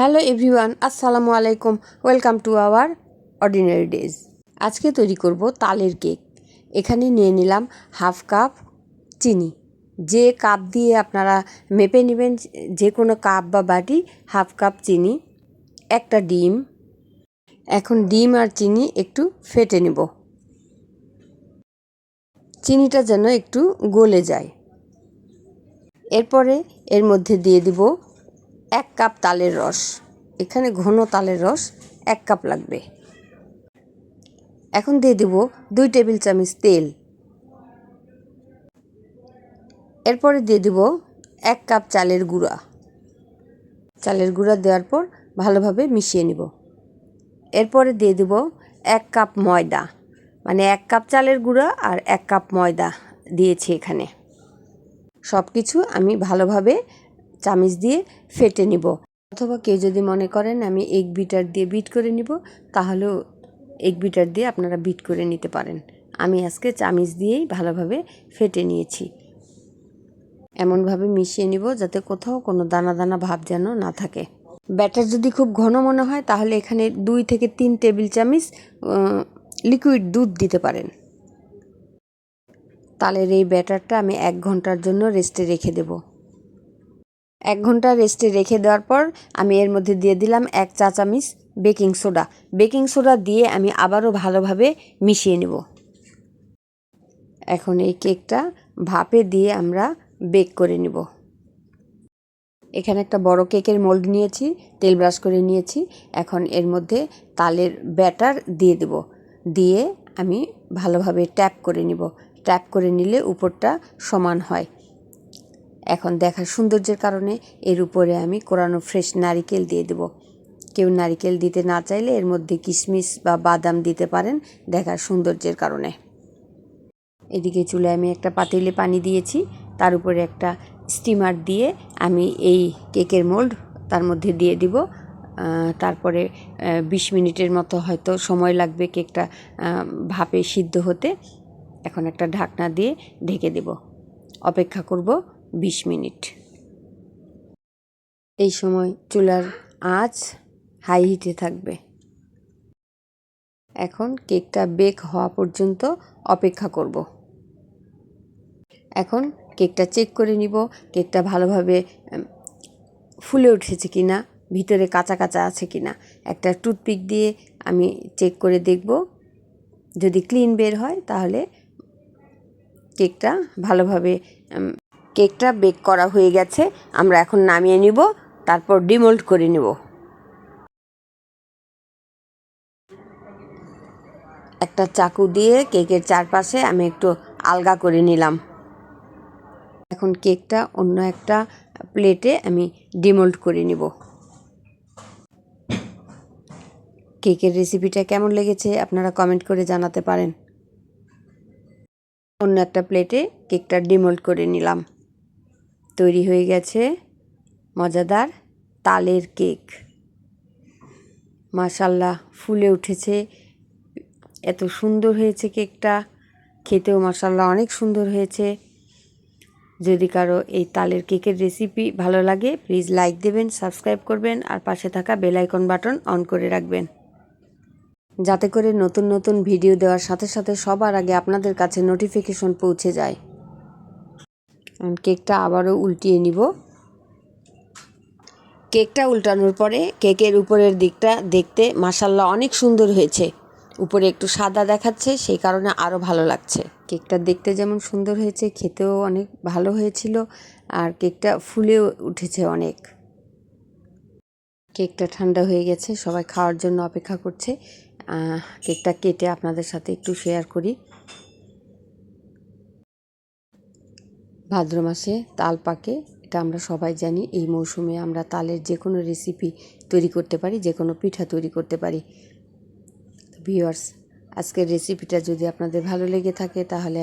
Hello everyone, আসসালামু আলাইকুম। Welcome to our ordinary days. আজকে তৈরি করব তালের কেক। এখানে নিয়ে নিলাম হাফ কাপ চিনি। যে কাপ দিয়ে আপনারা মেপে নেবেন, যে কোনো কাপ বা বাটি, হাফ কাপ চিনি, একটা ডিম। এখন ডিম আর চিনি একটু ফেটে নেব। চিনিটা যেন একটু গলে যায়। এরপরে এর মধ্যে দিয়ে দিব এক কাপ তালের রস। এখানে ঘন তালের রস এক কাপ লাগবে। এখন দিয়ে দেব দুই টেবিল চামচ তেল। এরপরে দিয়ে দেব এক কাপ চালের গুঁড়া। চালের গুঁড়া দেওয়ার পর ভালোভাবে মিশিয়ে নিব। এরপরে দিয়ে দেব এক কাপ ময়দা। মানে এক কাপ চালের গুঁড়া আর এক কাপ ময়দা দিয়েছি এখানে। সব কিছু আমি ভালোভাবে চামিচ দিয়ে ফেটে নিব। অথবা কেউ যদি মনে করেন আমি এগ বিটার দিয়ে বিট করে নিব, তাহলেও এগ বিটার দিয়ে আপনারা বিট করে নিতে পারেন। আমি আজকে চামিচ দিয়েই ভালোভাবে ফেটে নিয়েছি। এমনভাবে মিশিয়ে নিব যাতে কোথাও কোনো দানা দানা ভাব যেন না থাকে। ব্যাটার যদি খুব ঘন মনে হয়, তাহলে এখানে দুই থেকে তিন টেবিল চামিচ লিকুইড দুধ দিতে পারেন। তালের এই ব্যাটারটা আমি এক ঘণ্টার জন্য রেস্টে রেখে দেব। এক ঘণ্টা রেস্টে রেখে দেওয়ার পর আমি এর মধ্যে দিয়ে দিলাম এক চা চামিচ বেকিং সোডা বেকিং সোডা দিয়ে আমি আবারও ভালোভাবে মিশিয়ে নেব। এখন এই কেকটা ভাপে দিয়ে আমরা বেক করে নেব। এখানে একটা বড় কেকের মোল্ড নিয়েছি, তেল ব্রাশ করে নিয়েছি। এখন এর মধ্যে তালের ব্যাটার দিয়ে দেব। দিয়ে আমি ভালোভাবে ট্যাপ করে নিব। ট্যাপ করে নিলে উপরটা সমান হয়। এখন দেখার সৌন্দর্যের কারণে এর উপরে আমি কোরানো ফ্রেশ নারিকেল দিয়ে দেব। কেউ নারিকেল দিতে না চাইলে এর মধ্যে কিশমিশ বা বাদাম দিতে পারেন দেখার সৌন্দর্যের কারণে। এদিকে চুলে আমি একটা পাতিলে পানি দিয়েছি, তার উপরে একটা স্টিমার দিয়ে আমি এই কেকের মোল্ড তার মধ্যে দিয়ে দিব। তারপরে বিশ মিনিটের মতো হয়তো সময় লাগবে কেকটা ভাপে সিদ্ধ হতে। এখন একটা ঢাকনা দিয়ে ঢেকে দেব। অপেক্ষা করব বিশ মিনিট। এই সময় চুলার আঁচ হাই হিটে থাকবে। এখন কেকটা বেক হওয়া পর্যন্ত অপেক্ষা করব। এখন কেকটা চেক করে নিব, কেকটা ভালোভাবে ফুলে উঠেছে কি না ভিতরে কাঁচা কাঁচা আছে কি না একটা টুথপিক দিয়ে আমি চেক করে দেখব। যদি ক্লিন বের হয় তাহলে কেকটা ভালোভাবে কেকটা বেক করা হয়ে গেছে, আমরা এখন নামিয়ে নিব, তারপর ডিমোল্ড করে নেব। একটা চাকু দিয়ে কেকের চারপাশে আমি একটু আলগা করে নিলাম। এখন কেকটা অন্য একটা প্লেটে আমি ডিমোল্ড করে নিব। কেকের রেসিপিটা কেমন লেগেছে আপনারা কমেন্ট করে জানাতে পারেন। অন্য একটা প্লেটে কেকটা ডিমোল্ড করে নিলাম। তৈরি হয়ে গেছে মজাদার তালের কেক। মাসাল্লাহ ফুলে উঠেছে। এত সুন্দর হয়েছে কেকটা। খেতেও মাসাল্লাহ অনেক সুন্দর হয়েছে। যদি কারও এই তালের কেকের রেসিপি ভালো লাগে প্লিজ লাইক দেবেন সাবস্ক্রাইব করবেন আর পাশে থাকা বেল আইকন বাটন অন করে রাখবেন। যাতে করে নতুন নতুন ভিডিও দেওয়ার সাথে সাথে সবার আগে আপনাদের কাছে নোটিফিকেশন পৌঁছে যায়। কেকটা আবারও উল্টিয়ে নিব। কেকটা উল্টানোর পরে কেকের উপরের দিকটা দেখতে মাসাল্লাহ অনেক সুন্দর হয়েছে। উপরে একটু সাদা দেখাচ্ছে, সেই কারণে আরও ভালো লাগছে। কেকটা দেখতে যেমন সুন্দর হয়েছে, খেতেও অনেক ভালো হয়েছিল আর কেকটা ফুলে উঠেছে অনেক। কেকটা ঠান্ডা হয়ে গেছে, সবাই খাওয়ার জন্য অপেক্ষা করছে। কেকটা কেটে আপনাদের সাথে একটু শেয়ার করি। ভাদ্র মাসে তাল পাকে, এটা আমরা সবাই জানি। এই মৌসুমে আমরা তালের যে কোনো রেসিপি তৈরি করতে পারি যে কোনো পিঠা তৈরি করতে পারি। ভিওয়ার্স আজকের রেসিপিটা যদি আপনাদের ভালো লেগে থাকে, তাহলে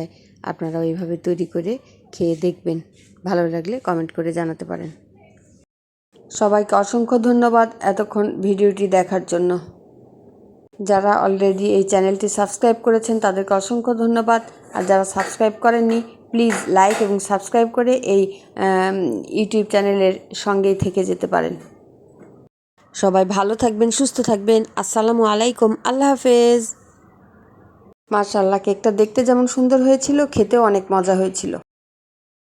আপনারা ওইভাবে তৈরি করে খেয়ে দেখবেন। ভালো লাগলে কমেন্ট করে জানাতে পারেন। সবাইকে অসংখ্য ধন্যবাদ এতক্ষণ ভিডিওটি দেখার জন্য। যারা অলরেডি এই চ্যানেলটি সাবস্ক্রাইব করেছেন, তাদেরকে অসংখ্য ধন্যবাদ। আর যারা সাবস্ক্রাইব করেননি প্লিজ লাইক এবং সাবস্ক্রাইব করে এই ইউটিউব চ্যানেলের সঙ্গেই থেকে যেতে পারেন। সবাই ভালো থাকবেন, সুস্থ থাকবেন। আসসালামু আলাইকুম, আল্লাহ হাফেজ। মার্শাল্লাহ কেকটা দেখতে যেমন সুন্দর হয়েছিল, খেতেও অনেক মজা হয়েছিল।